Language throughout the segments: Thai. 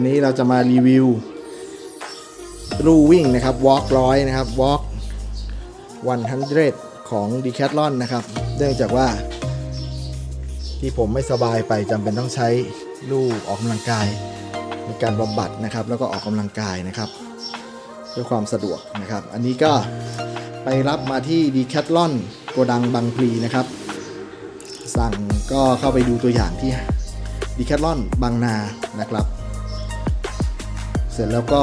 วันนี้เราจะมารีวิวลู่วิ่งนะครับ walk ร้อยนะครับ walk 100ของ Decathlon นะครับ เนื่องจากว่า ที่ผมไม่สบายไปจำเป็นต้องใช้ลู่ออกกำลังกาย ในการบำบัดนะครับ แล้วก็ออกกำลังกายนะครับเพื่อความสะดวกนะครับ อันนี้ก็ไปรับมาที่ Decathlon โกดังบางพลีนะครับ สั่งก็เข้าไปดูตัวอย่างที่ดีแคทลอนบางนานะครับ ร็จแล้วก็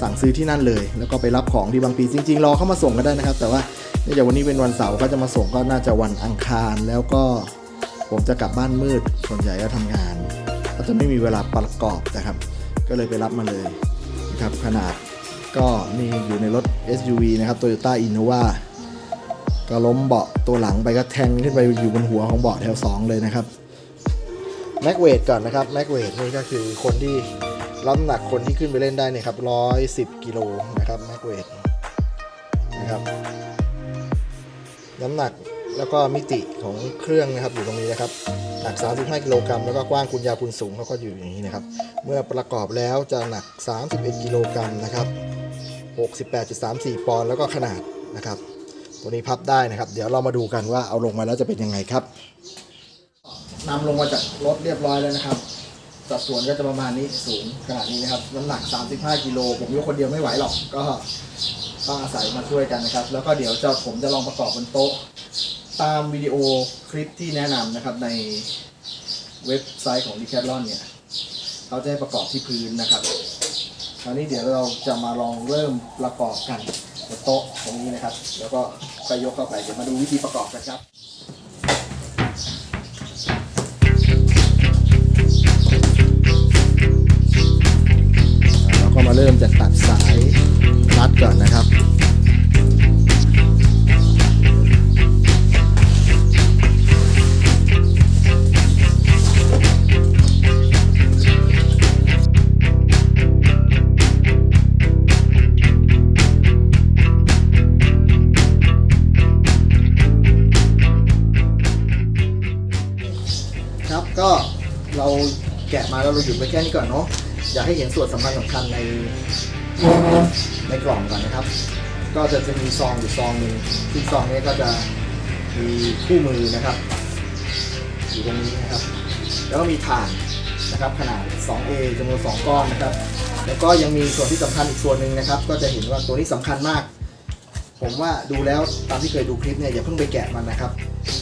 สั่งซื้อที่นั่นเลย แล้วก็ไปรับของที่บางปีจริง ๆ รอเข้ามาส่งก็ได้นะครับ แต่ว่าเนื่องจากวันนี้เป็นวันเสาร์ก็จะมาส่งก็น่าจะวันอังคารแล้วก็ผมจะกลับบ้านมืดส่วนใหญ่ก็ทำงาน ก็จะไม่มีเวลาประกอบนะครับ ก็เลยไปรับมาเลยนะครับขนาดก็นี่อยู่ในรถ SUV นะครับ Toyota Innova ก็ล้มเบาะตัวหลังไปก็แทงขึ้นไปอยู่บนหัวของเบาะแถว 2 เลยนะครับแม็กเวทก่อนนะครับแม็กเวทนี่ก็คือคนที่ รับน้ำหนักคนที่ขึ้นไปเล่นได้เนี่ยครับร้อยสิบกิโลนะครับแม็กเวทนะครับน้ำหนักแล้วก็มิติของเครื่องนะครับอยู่ตรงนี้นะครับหนัก 35 กิโลกรัมแล้วก็กว้างคูณยาวคูณสูงเขาก็อยู่อย่างนี้นะครับ เมื่อประกอบแล้วจะหนัก 31 กิโลกรัมนะครับ 68.34 ปอนด์แล้วก็ขนาดนะครับ ตัวนี้พับได้นะครับ เดี๋ยวเรามาดูกันว่าเอาลงมาแล้วจะเป็นยังไงครับนำลงมาจากรถเรียบร้อยแล้วนะครับ สัดส่วนก็จะประมาณนี้สูงขนาดนี้นะครับน้ำหนัก 35กิโลผมยกคนเดียวไม่ไหวหรอกก็ต้องอาศัยมาช่วยกันนะครับ แล้วก็เดี๋ยวจะผมจะลองประกอบบนโต๊ะ ตามวิดีโอคลิปที่แนะนำนะครับในเว็บไซต์ของ Decathlon เนี่ยเขาจะให้ประกอบที่พื้นนะครับคราวนี้เดี๋ยวเราจะมาลองเริ่มประกอบกันบนโต๊ะตรงนี้นะครับ แล้วก็ไปยกเข้าไปเดี๋ยวมาดูวิธีประกอบกันครับ แกะมาเราหยุดไปแค่นี้ก่อนเนาะอยากให้เห็นส่วนสำคัญสำคัญในในกล่องก่อนนะครับ ก็จะจะมีซองอยู่ซองหนึ่งซึ่งซองนี้ก็จะมีคู่มือนะครับ อยู่ตรงนี้นะครับ แล้วก็มีถ่านนะครับขนาด 2A จำนวน 2 ก้อนนะครับ แล้วก็ยังมีส่วนที่สำคัญอีกส่วนหนึ่งนะครับ ก็จะเห็นว่าตัวนี้สำคัญมาก ผมว่าดูแล้วตามที่เคยดูคลิปเนี่ยอย่าเพิ่งไปแกะมันนะครับ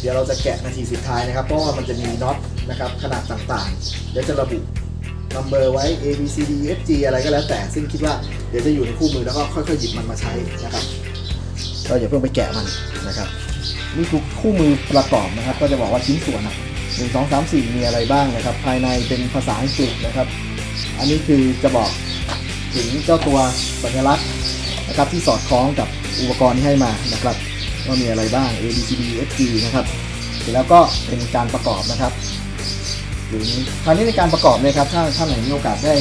เดี๋ยวเราจะแกะนาทีสุดท้ายนะครับ เพราะว่ามันจะมีน็อต นะครับขนาดต่างๆ เดี๋ยวจะระบุนัมเบอร์ไว้ A B C D E F G อะไรก็แล้วแต่ ซึ่งคิดว่าเดี๋ยวจะอยู่ในคู่มือแล้วก็ค่อยๆหยิบมันมาใช้นะครับก็อย่าเพิ่งไปแกะมันนะครับนี่คือคู่มือประกอบนะครับ ก็จะบอกว่าชิ้นส่วนนะหนึ่งสองสามสี่มีอะไรบ้างนะครับ ภายในเป็นภาษาอังกฤษนะครับ อันนี้คือจะบอกถึงเจ้าตัวสัญลักษณ์นะครับที่สอดคล้องกับอุปกรณ์ที่ให้มานะครับว่ามีอะไรบ้าง A B C D E F G นะครับเสร็จแล้วก็เป็นการประกอบนะครับ หรือคราวนี้ในการประกอบเนี่ยครับถ้าถ้าไหนมีโอกาสได้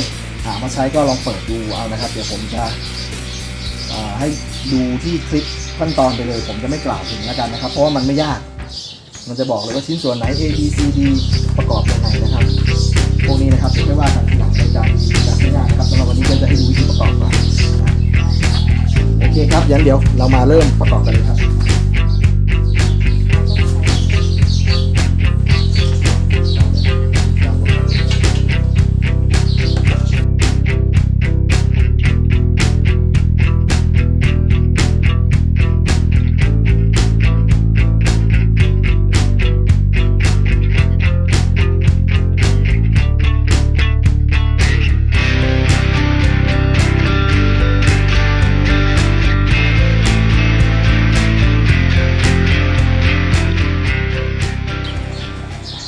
หามาใช้ก็ลองเปิดดูเอานะครับ เดี๋ยวผมจะให้ดูที่คลิปขั้นตอนไปเลย ผมจะไม่กล่าวถึงแล้วกันนะครับ เพราะว่ามันไม่ยาก มันจะบอกเลยว่าชิ้นส่วนไหน A B C D ประกอบยังไงนะครับ พวกนี้นะครับเดี๋ยวไม่ว่ากันทีหลังในการแบบไม่ยากนะครับสำหรับวันนี้ก็จะให้ดูวิธีประกอบก่อนโอเคครับงั้นเดี๋ยวเรามาเริ่มประกอบกันเลยครับ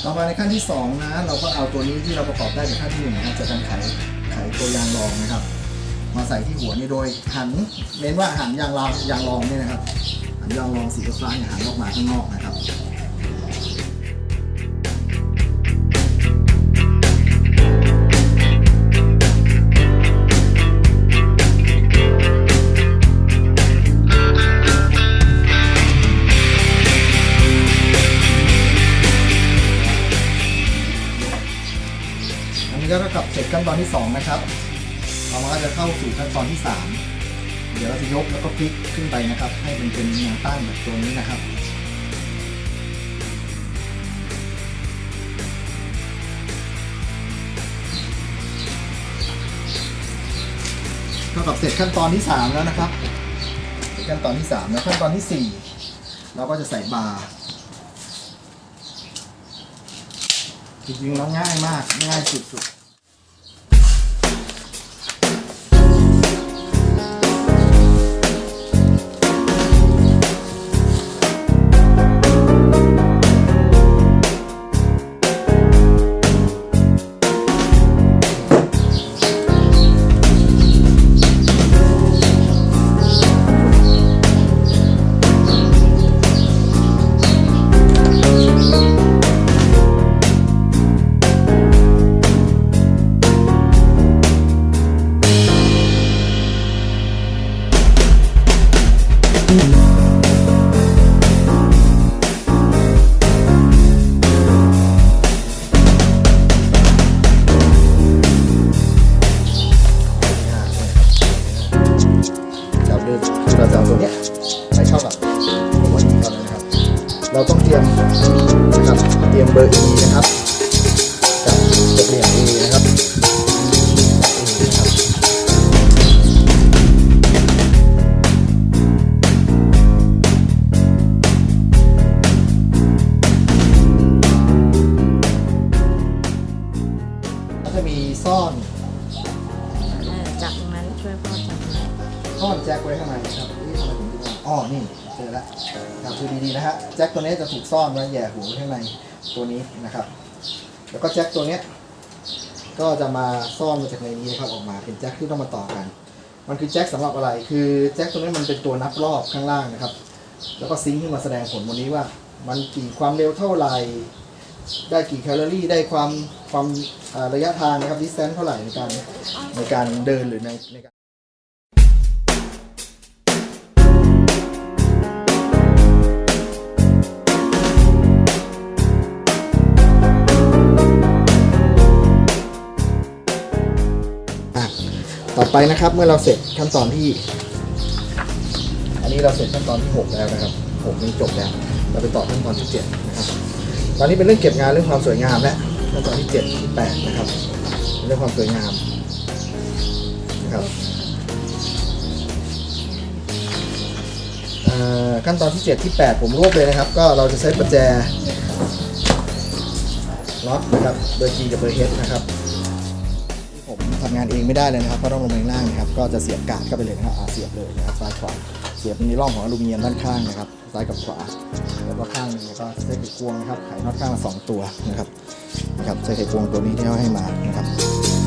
ต่อมาในขั้นที่ 2 นะ เราก็เอาตัวนี้ที่เราประกอบได้เป็นขั้นที่หนึ่งนะครับจากการไขไขตัวยางรองนะครับ มาใส่ที่หัวนี่โดยหันเน้นว่าหันยางรองยางรองเนี่ยนะครับหันยางรองสีฟ้าเนี่ยหันออกมาข้างนอกนะ ตอนตอนที่สองนะครับเราก็จะเข้าสู่ขั้นตอนที่สามเดี๋ยวเราจะยกแล้วก็พลิกขึ้นไปนะครับ ให้มันเป็นแนวตั้งแบบตัวนี้นะครับเท่ากับเสร็จขั้นตอนที่ 3 แล้วนะครับ ขั้นตอนที่ 3 แล้วขั้นตอนที่ 4 เราก็จะใส่บาร์จริงๆแล้วง่ายมากง่ายสุดๆ ดูดีๆนะฮะแจ็คตัวนี้จะถูกซ่อนไว้แย่หูไว้ข้างในตัวนี้นะครับ แล้วก็แจ็คตัวนี้ก็จะมาซ่อนมาจากในนี้นะครับออกมาเป็นแจ็คที่ต้องมาต่อกัน มันคือแจ็คสำหรับอะไร คือแจ็คตัวนี้มันเป็นตัวนับรอบข้างล่างนะครับ แล้วก็ซิงค์ขึ้นมาแสดงผลบนนี้ว่า มันกี่ความเร็วเท่าไหร่ ได้กี่แคลอรี่ ได้ความความระยะทางนะครับ distance เท่าไหร่ในการในการเดินหรือในในการ ไปนะครับ เมื่อเราเสร็จขั้นตอนที่ อันนี้เราเสร็จขั้นตอนที่6แล้วนะครับ6นี้จบแล้ว เราไปต่อขั้นตอนที่7นะครับตอนนี้เป็นเรื่องเก็บงานเรื่องความสวยงามแล้วขั้นตอนที่7ที่8นะครับเรื่องความสวยงามนะครับขั้นตอนที่ 7 ที่ 8 ผมรวบเลยนะครับ ก็เราจะใช้ประแจล็อกนะครับเบอร์ G กับเบอร์ H นะครับ ทำงานเองไม่ได้เลยนะครับ ก็ต้องลงไปข้างล่างนะครับก็จะเสียบกาดเข้าไปเลยนะครับอาเสียบเลยนะครับซ้ายขวาเสียบในร่องของอลูมิเนียมด้านข้างนะครับซ้ายกับขวาแล้วก็ข้างนึงก็ใช้ไขควงนะครับไขน็อตข้างละสองตัวนะครับนะครับใช้ไขควงตัวนี้ที่เขาให้มานะครับ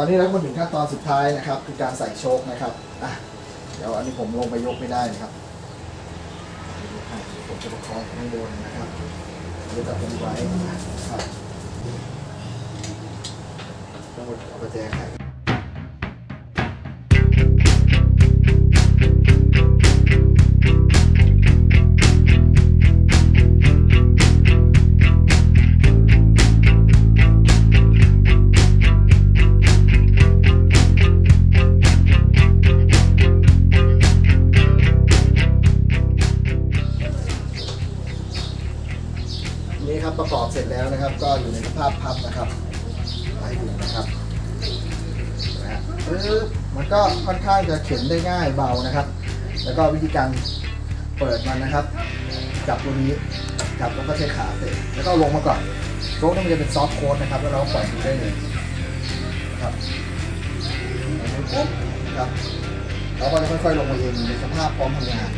ตอนนี้เราก็มาถึงขั้นตอนสุดท้ายนะครับ คือการใส่โชคนะครับอะเดี๋ยวอันนี้ผมลงไปยกไม่ได้นะครับผมจะประคองข้างบนนะครับเดี๋ยวจับตรงนี้ไว้นะครับต้องเอาประแจไข ร็จแล้วนะครับ ก็อยู่ในสภาพพับนะครับมาให้ดูนะครับนะฮะปึ๊บมันก็ค่อนข้างจะเข็นได้ง่ายเบานะครับ แล้วก็วิธีการเปิดมันนะครับ จับตัวนี้ครับแล้วก็ใช้ขาเตะแล้วก็ลงมาก่อนโชคนี่มันจะเป็นซอฟต์โค้ดนะครับ แล้วเราปล่อยมันได้เลยนะครับเอามือปุ๊บครับเราก็จะค่อยๆลงมาเองในสภาพพร้อมทำงาน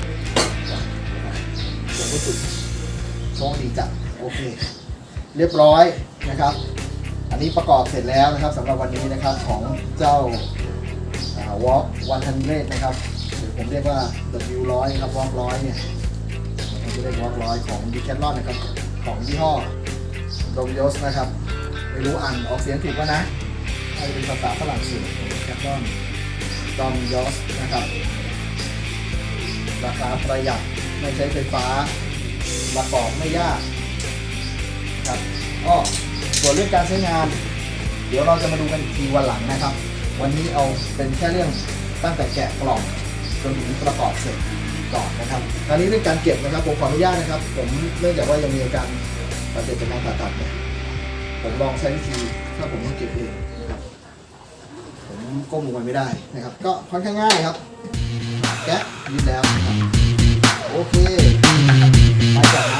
ลงไปสุดโชคดีจัดโอเค เรียบร้อยนะครับ อันนี้ประกอบเสร็จแล้วนะครับสำหรับวันนี้นะครับของเจ้าวอล์กวันทันเรนะครับหรือผมเรียกว่า W ร้อยครับวอล์กร้อยเนี่ยผมจะเรียกวอล์กร้อยของดิแคทลอนนะครับของยี่ห้อโดมิโอสนะครับ ไม่รู้อ่านออกเสียงถูกป่ะนะน่าจะเป็นภาษาฝรั่งเศสดิแคทลอนดอมิโอสนะครับ ราคาประหยัดไม่ใช้ไฟฟ้าประกอบไม่ยาก นะครับก็ส่วนเรื่องการใช้งาน เดี๋ยวเราจะมาดูกันอีกทีวันหลังนะครับ วันนี้เอาเป็นแค่เรื่องตั้งแต่แกะกล่องจนถึงประกอบเสร็จก่อนนะครับตอนนี้เรื่องการเก็บนะครับผมขออนุญาตนะครับ ผมเนื่องจากว่ายังมีอาการบาดเจ็บจากการผ่าตัดเนี่ยผมลองใช้วิธีถ้าผมต้องเก็บเองนะครับผมก้มลงไปไม่ได้นะครับ ก็ค่อนข้างง่ายครับ แกะยืดแล้วโอเคไปจับนะ